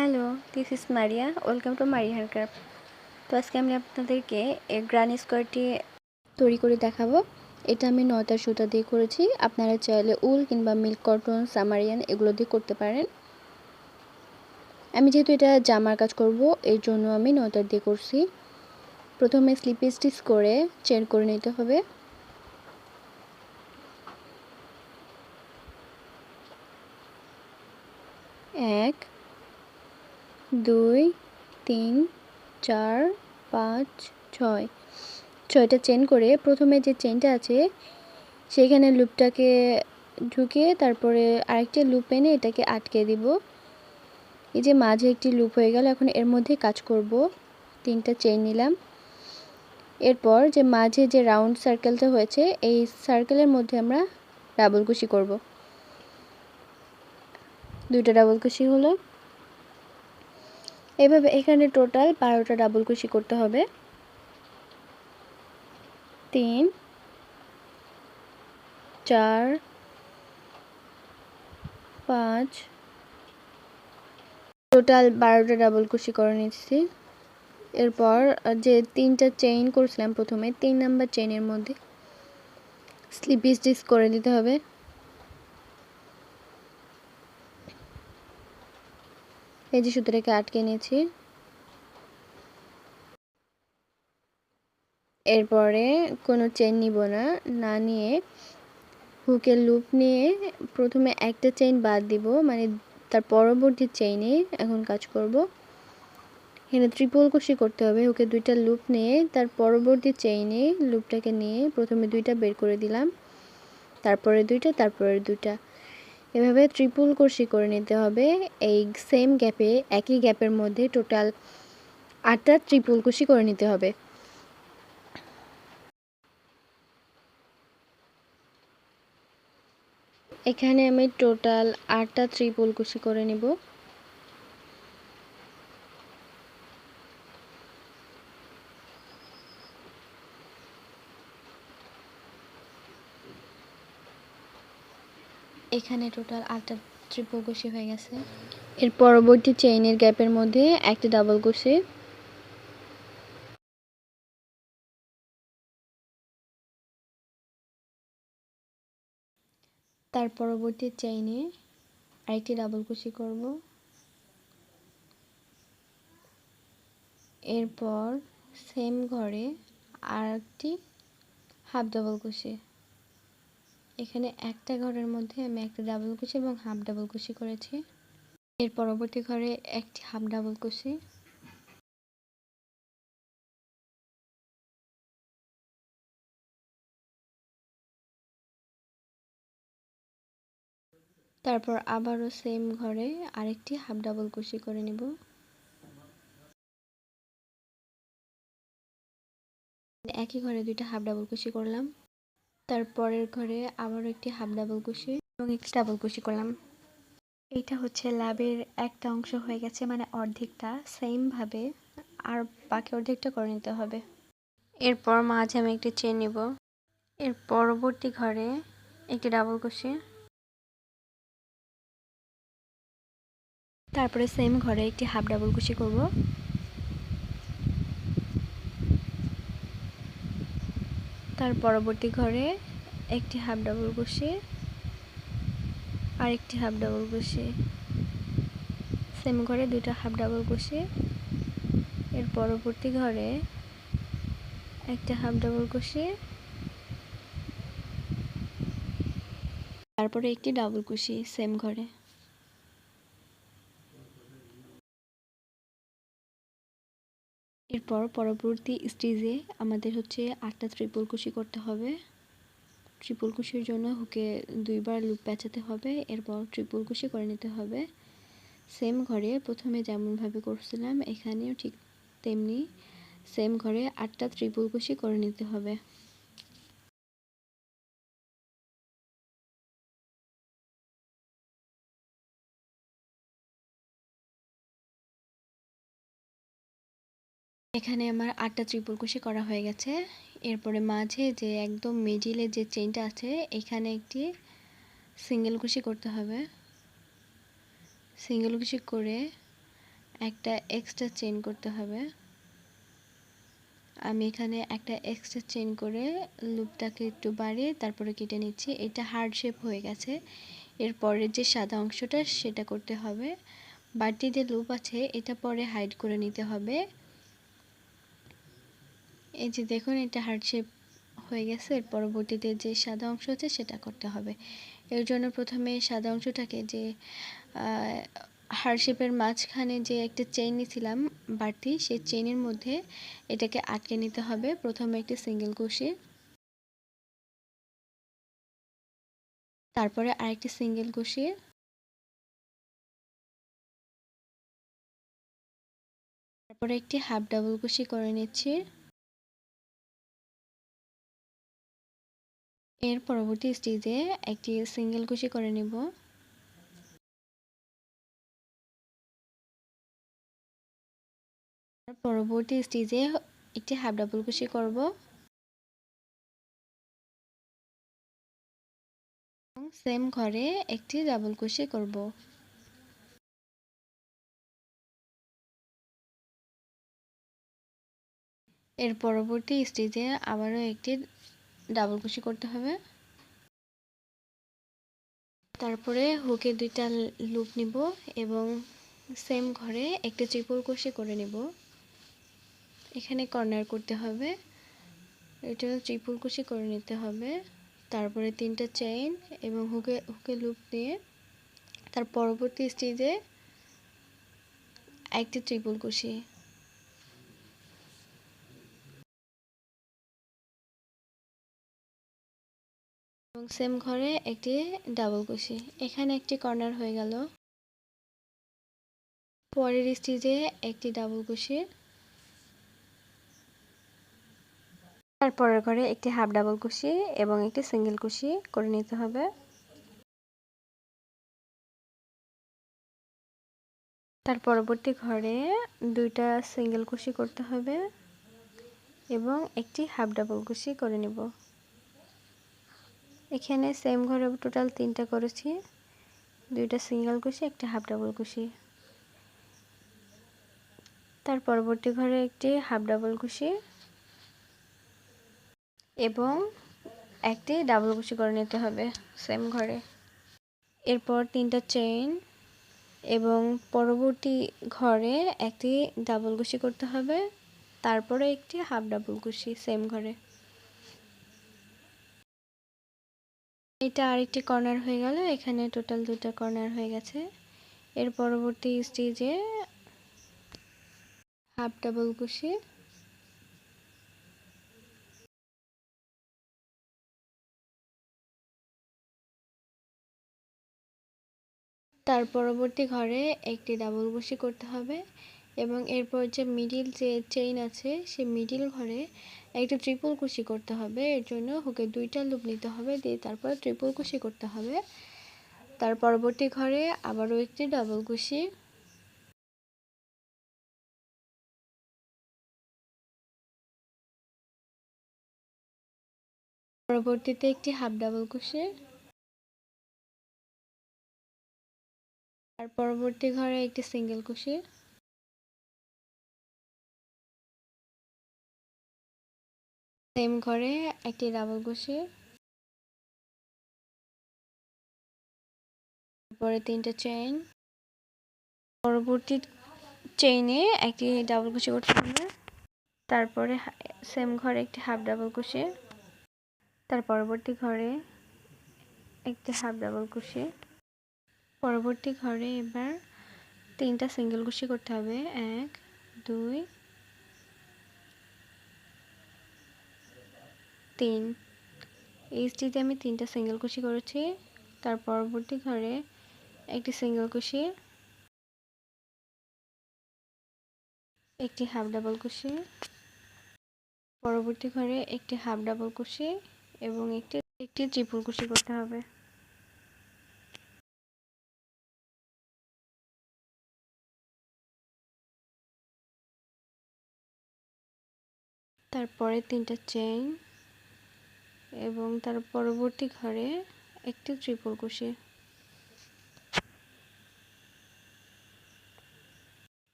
Hello this is Maria welcome to Maria haircraft তো আজকে আমি আপনাদেরকে গ্রানি স্কোয়ারটি তৈরি করে দেখাবো। এটা আমি নয়টা সুতা দিয়ে করেছি। আপনারা চাইলে উল কিংবা মিল্ক কটন সামারিয়ান এগুলো দিয়ে করতে পারেন। আমি যেহেতু এটা জামার কাজ করব, এর জন্য আমি নয়টার দিয়ে করছি। প্রথমে স্লিপ স্টিচ করে চেন করে নিতে হবে। এক দুই, তিন, চার, পাঁচ, ছয়। ছয়টা চেন করে প্রথমে যে চেনটা আছে, সেইখানে লুপটাকে ঢুকিয়ে তারপরে আরেকটি লুপ এনে এটাকে আটকে দিব। এই যে মাঝে একটি লুপ হয়ে গেল, এখন এর মধ্যে কাজ করব। তিনটা চেন নিলাম। এরপর যে মাঝে যে রাউন্ড সার্কেলটা হয়েছে, এই সার্কেলের মধ্যে আমরা ডাবল কুশি করব। দুইটা ডাবল কুশি হলো। এভাবে এখানে টোটাল বারোটা ডাবল কুশি করতে হবে। তিন, চার, পাঁচ, টোটাল বারোটা ডাবল কুশি করে নিচ্ছি। এরপর যে তিনটা চেইন করছিলাম প্রথমে, তিন নাম্বার চেইনের মধ্যে, স্লিপ স্টিচ করে দিতে হবে। এই যে সুতোটাকে আটকে নিয়েছি। এরপরে কোনো চেন নিব না না নিয়ে হুকের লুপ নিয়ে প্রথমে একটা চেইন বাদ দিব মানে তার পরবর্তী চেইনে এখন কাজ করব। এখানে ত্রিপল কুশি করতে হবে হুকে দুইটা লুপ নিয়ে তার পরবর্তী চেইনে লুপটাকে নিয়ে প্রথমে দুইটা বের করে দিলাম। তারপরে দুইটা তারপরে দুইটা। এভাবে ট্রিপল কুশি করে নিতে হবে। এই সেম গ্যাপে একই গ্যাপের মধ্যে টোটাল আটটা ট্রিপল কষি করে নিতে হবে। এখানে আমি টোটাল আটটা ত্রিপল কুশি করে নিব। এখানে টোটাল আটটা ট্রিপল কুশি হয়ে গেছে। এর পরবর্তী চেইনের গ্যাপের মধ্যে একটা ডাবল কুশি তার পরবর্তী চেইনে আরেকটি ডাবল কুশি করব। এরপর সেম ঘরে আর একটি হাফ ডাবল কুশি এখানে একটা ঘরের মধ্যে আমি একটা ডাবল কুশি এবং হাফ ডাবল কুশি করেছি। এর পরবর্তী ঘরে একটি হাফ ডাবল কুশি। তারপর আবারও সেম ঘরে আরেকটি হাফ ডাবল কুশি করে নেব। একই ঘরে দুইটা হাফ ডাবল কুশি করলাম। তারপরের ঘরে আবারও একটি হাফ ডাবল কুশি এবং একটি ডাবল কুশি করলাম। এইটা হচ্ছে ল্যাবের একটা অংশ হয়ে গেছে মানে অর্ধেকটা। সেমভাবে আর বাকি অর্ধেকটা করে নিতে হবে। এরপর মাঝে আমি একটি চেন নিব। এর পরবর্তী ঘরে একটি ডাবল কুশি তারপরে সেম ঘরে একটি হাফ ডাবল কুশি করব। তার পরবর্তী ঘরে একটি হাফ ডাবল আর একটি হাফ ডাবল কুশি সেম ঘরে দুইটা হাফ ডাবল কুশি এর পরবর্তী ঘরে একটা হাফ ডাবল কুশি তারপরে একটি ডাবল কুশি সেম ঘরে। এরপর পরবর্তী স্টেজে আমাদের হচ্ছে আটটা ত্রিপল কুশি করতে হবে। ট্রিপল কুশির জন্য হুকে দুইবার লুপ পেঁচাতে হবে, এরপর ট্রিপল কুশি করে নিতে হবে। সেম ঘরে প্রথমে যেমনভাবে করছিলাম, এখানেও ঠিক তেমনি সেম ঘরে আটটা ত্রিপল কুশি করে নিতে হবে। এখানে আমার আটটা ত্রিপল কুশি করা হয়ে গেছে। এরপরে মাঝে যে একদম মিডিলে যে চেইনটা আছে, এখানে একটি সিঙ্গেল কুশি করতে হবে। সিঙ্গেল কুশি করে একটা এক্সট্রা চেন করতে হবে। আমি এখানে একটা এক্সট্রা চেন করে লুপটাকে একটু বাড়িয়ে তারপরে কেটে নিচ্ছি। এটা হার্ড শেপ হয়ে গেছে। এরপরের যে সাদা অংশটা, সেটা করতে হবে। বাড়তি যে লুপ আছে, এটা পরে হাইড করে নিতে হবে। এই যে দেখুন, এটা হার্ড শেপ হয়ে গেছে। এর পরবর্তীতে যে সাদা অংশ আছে, সেটা করতে হবে। এর জন্য প্রথমে সাদা অংশটাকে যে হারশেপের মাঝখানে যে একটা চেইন নিয়েছিলাম বাড়তি, সেই চেইনের মধ্যে এটাকে আটকে নিতে হবে। প্রথমে একটি সিঙ্গেল কুশি তারপরে আরেকটি সিঙ্গেল কুশি তারপরে একটি হাফ ডাবল কুশি করে নিচ্ছি। এর পরবর্তী স্টেজে একটি সিঙ্গেল কুশি করে নিব। পরবর্তী স্টেজে একটি হাফ ডাবল কুশি করব। সেম ঘরে একটি ডাবল কুশি করব। এর পরবর্তী স্টেজে আবারও একটি ডাবল কুশি করতে হবে। তারপরে হুকে দুইটা লুপ নিব এবং সেম ঘরে একটা ত্রিপুল কুশি করে নিব। এখানে কর্নার করতে হবে। এটা ত্রিপুল কুশি করে নিতে হবে। তারপরে তিনটা চেইন এবং হুকে হুকে লুপ দিয়ে তার পরবর্তী স্টেজে একটি ত্রিপুল কুশি। এবং সেম ঘরে একটি ডাবল কুশি। এখানে একটি কর্নার হয়ে গেল। পরের স্টেজে একটি ডাবল কুশি। তারপরের ঘরে একটি হাফ ডাবল কুশি এবং একটি সিঙ্গেল কুশি করে নিতে হবে। তার পরবর্তী ঘরে দুইটা সিঙ্গেল কুশি করতে হবে এবং একটি হাফ ডাবল কুশি করে নিব। এখানে সেম ঘরে টোটাল তিনটা করেছি। দুইটা সিঙ্গেল কুশি, একটা হাফ ডাবল কুশি। তার পরবর্তী ঘরে একটি হাফ ডাবল কুশি এবং একটি ডাবল কুশি করে নিতে হবে সেম ঘরে। এরপর তিনটা চেইন এবং পরবর্তী ঘরে একটি ডাবল কুশি করতে হবে, তারপরে একটি হাফ ডাবল কুশি সেম ঘরে। এটা আরেকটি কর্নার হয়ে গেল, এখানে টোটাল দুটা কর্নার হয়ে গেছে। এর পরবর্তী স্টেজে হাফ ডাবল কুশি তার পরবর্তী ঘরে একটি ডাবল কুশি করতে হবে এবং এরপর যে মিডিল যে চেইন আছে সে মিডিল ঘরে একটা ট্রিপল কুশি করতে হবে, এর জন্য হুকে দুইটা লুপ নিতে হবে, দিয়ে তারপর ট্রিপল কুশি করতে হবে। তার পরবর্তী ঘরে আবারও একটি ডাবল কুশি। পরবর্তীতে একটি হাফ ডাবল কুশি। আর পরবর্তী ঘরে একটি সিঙ্গেল কুশি। সেম ঘরে একটি ডাবল কুশি তারপরে তিনটা চেইন পরবর্তী চেইনে একটি ডাবল কুশি করতে হবে তারপরে সেম ঘরে একটি হাফ ডাবল কুশি তার পরবর্তী ঘরে একটি হাফ ডাবল কুশি পরবর্তী ঘরে এবার তিনটা সিঙ্গেল কুশি করতে হবে। এক, দুই তিন। এই স্টিচে আমি তিনটা সিঙ্গেল কুশি করেছি। তার পরবর্তী ঘরে একটি সিঙ্গেল কুশি একটি হাফ ডাবল কুশি পরবর্তী ঘরে একটি হাফ ডাবল কুশি এবং একটি একটি ত্রিপুল কুশি করতে হবে। তারপরে তিনটা চেইন এবং তার পরবর্তী ঘরে একটি ত্রিপুল কুশি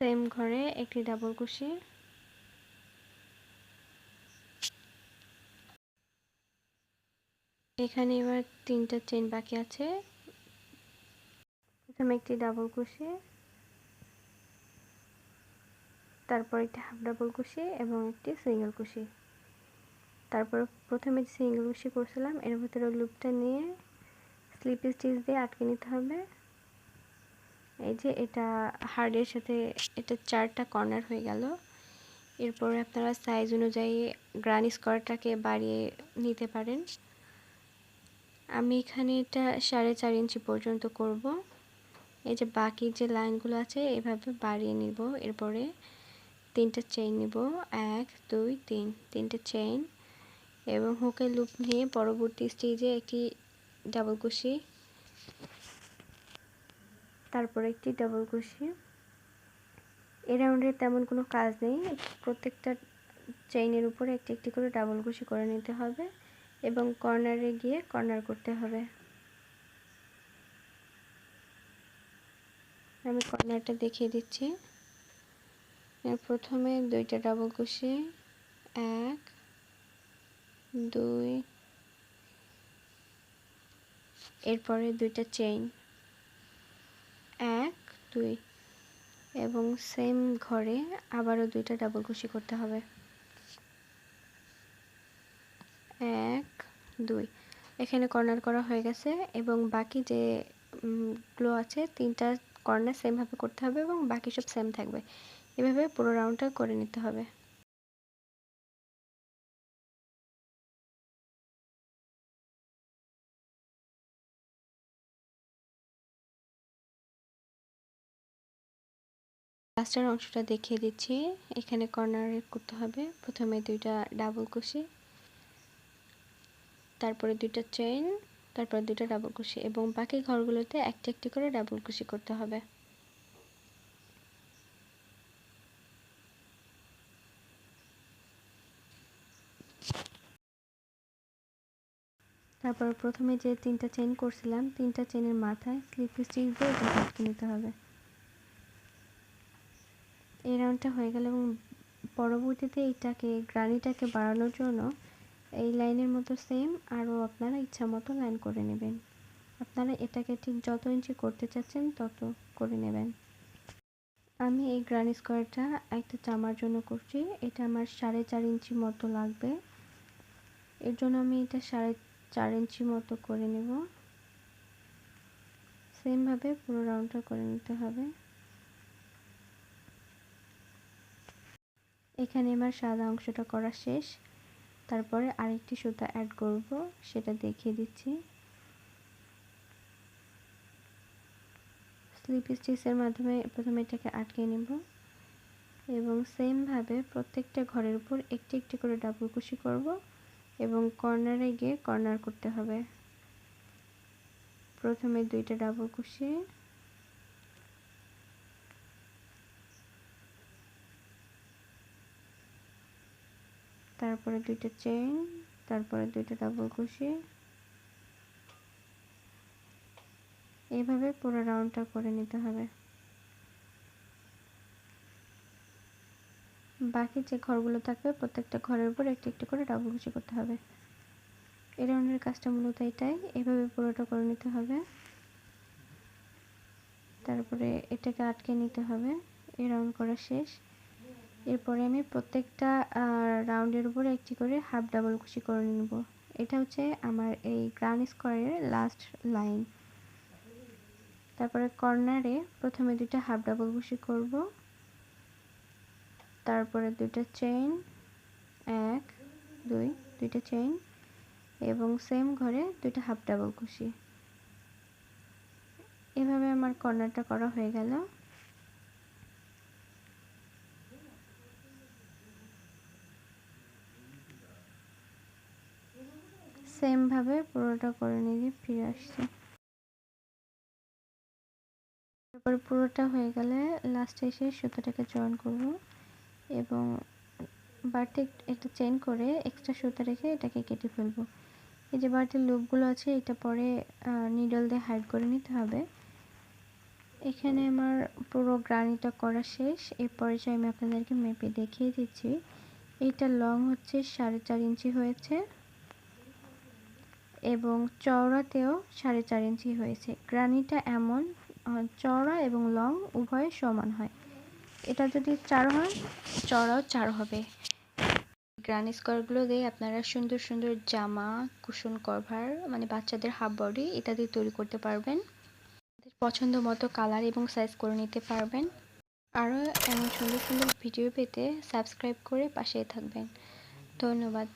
সেম ঘরে একটি ডাবল কুশি এখানে এবার তিনটা চেন বাকি আছে। প্রথমে একটি ডাবল কুশি তারপর একটি হাফ ডাবল কুশি এবং একটি সিঙ্গেল কুশি তারপর প্রথমে সিঙ্গেল কুশি করছিলাম, এর ভিতরে লুপটা নিয়ে স্লিপ স্টিচ দিয়ে আটকে নিতে হবে। এই যে এটা হার্ডের সাথে এটা চারটা কর্নার হয়ে গেল। এরপর আপনারা সাইজ অনুযায়ী গ্রানি স্কোয়ারটাকে বাড়িয়ে নিতে পারেন। আমি এখানে এটা সাড়ে চার ইঞ্চি পর্যন্ত করব। এই যে বাকি যে লাইনগুলো আছে, এভাবে বাড়িয়ে নিব। এরপরে তিনটা চেইন নিব। এক, দুই, তিন, তিনটে চেইন এবং হুকে লুপ নিয়ে পরবর্তী স্টেজে একটি ডাবল কুশি তারপর একটি ডাবল কুশি এ রাউন্ডের তেমন কোনো কাজ নেই। প্রত্যেকটা চেইনের উপরে একটি একটি করে ডাবল কুশি করে নিতে হবে এবং কর্নারে গিয়ে কর্নার করতে হবে। আমি কর্নারটা দেখিয়ে দিচ্ছি। প্রথমে দুইটা ডাবল কুশি এক দুই। এরপরে দুইটা চেইন এক, দুই। এবং সেম ঘরে আবারও দুইটা ডাবল কুশি করতে হবে। এক, দুই। এখানে কর্নার করা হয়ে গেছে এবং বাকি যে গ্লো আছে, তিনটা কর্নার সেমভাবে করতে হবে এবং বাকি সব সেম থাকবে। এভাবে পুরো রাউন্ডটা করে নিতে হবে। লাস্টের অংশটা দেখিয়ে দিচ্ছি। এখানে কর্নার করতে হবে। প্রথমে দুইটা ডাবল কুশি তারপরে দুইটা চেইন তারপরে দুইটা ডাবল কুশি এবং বাকি ঘরগুলোতে একটি একটি করে ডাবল কুশি করতে হবে। তারপর প্রথমে যে তিনটা চেইন করছিলাম, তিনটা চেনের মাথায় স্লিপ স্টিচ দিয়ে নিতে হবে। এই রাউন্ডটা হয়ে গেল এবং পরবর্তীতে এইটাকে, গ্রানিটাকে বাড়ানোর জন্য এই লাইনের মতো সেম আরও আপনারা ইচ্ছা মতো লাইন করে নেবেন। আপনারা এটাকে ঠিক যত ইঞ্চি করতে চাচ্ছেন তত করে নেবেন। আমি এই গ্রানি স্কোয়ারটা একটা জামার জন্য করছি। এটা আমার সাড়ে চার ইঞ্চি মতো লাগবে। এর জন্য আমি এটা সাড়ে চার ইঞ্চি মতো করে নেব। সেমভাবে পুরো রাউন্ডটা করে নিতে হবে। এখানে আমার সাদা অংশটা করা শেষ। তারপরে আরেকটি সুতা অ্যাড করব, সেটা দেখিয়ে দিচ্ছি। স্লিপ স্টিচের মাধ্যমে প্রথমে এটাকে আটকে নেব এবং সেমভাবে প্রত্যেকটা ঘরের উপর একটি একটি করে ডাবল কুশি করব এবং কর্নারে গিয়ে কর্নার করতে হবে। প্রথমে দুইটা ডাবল কুশি। তারপরে দুইটা চেইন তারপরে দুইটা ডাবল কুশি এইভাবে পুরো রাউন্ডটা করে নিতে হবে। বাকি যে ঘরগুলো থাকবে, প্রত্যেকটা ঘরের উপর একটি একটি করে ডাবল কুচি করতে হবে। এই রাউন্ডের কাজটা মূলত এটাই। এভাবে পুরোটা করে নিতে হবে। তারপরে এটাকে আটকে নিতে হবে। এই রাউন্ড করা শেষ। এরপরে আমি প্রত্যেকটা রাউন্ডের উপরে একটি করে হাফ ডাবল কুচি করে নেব। এটা হচ্ছে আমার এই গ্রান স্কোয়ারের লাস্ট লাইন তারপরে কর্নারে প্রথমে দুইটা হাফ ডাবল কুচি করব। তারপরে দুইটা চেইন এক, দুই, দুইটা চেইন এবং সেম ঘরে দুইটা হাফ ডাবল কুশি। এভাবে আমার কর্নারটা করা হয়ে গেল। সেমভাবে পুরোটা করে নিয়ে ফিরে আসছি। তারপর পুরোটা হয়ে গেলে লাস্টে এসে সুতোটাকে জয়েন করব এবং বাড়তি একটা চেন করে এক্সট্রা সুতো রেখে এটাকে কেটে ফেলব। এই যে বাড়তি লুপগুলো আছে, এটা পরে নিডল দিয়ে হাইড করে নিতে হবে। এখানে আমার পুরো গ্রানিটা করা শেষ। এর পর্যায়ে আমি আপনাদেরকে মেপে দেখিয়ে দিচ্ছি। এইটা লং হচ্ছে সাড়ে চার ইঞ্চি হয়েছে। এবং চওড়াতেও সাড়ে চার ইঞ্চি হয়েছে। গ্রানিটা এমন চওড়া এবং লং উভয় সমান হয়। এটা যদি চার হয়, চওড়াও চার হবে। গ্রানি স্কোয়ারগুলো দিয়ে আপনারা সুন্দর সুন্দর জামা, কুশন কভার মানে বাচ্চাদের হাফ বডি ইত্যাদি তৈরি করতে পারবেন। পছন্দ মতো কালার এবং সাইজ করে নিতে পারবেন। আরও এমন সুন্দর সুন্দর ভিডিও পেতে সাবস্ক্রাইব করে পাশেই থাকবেন। ধন্যবাদ।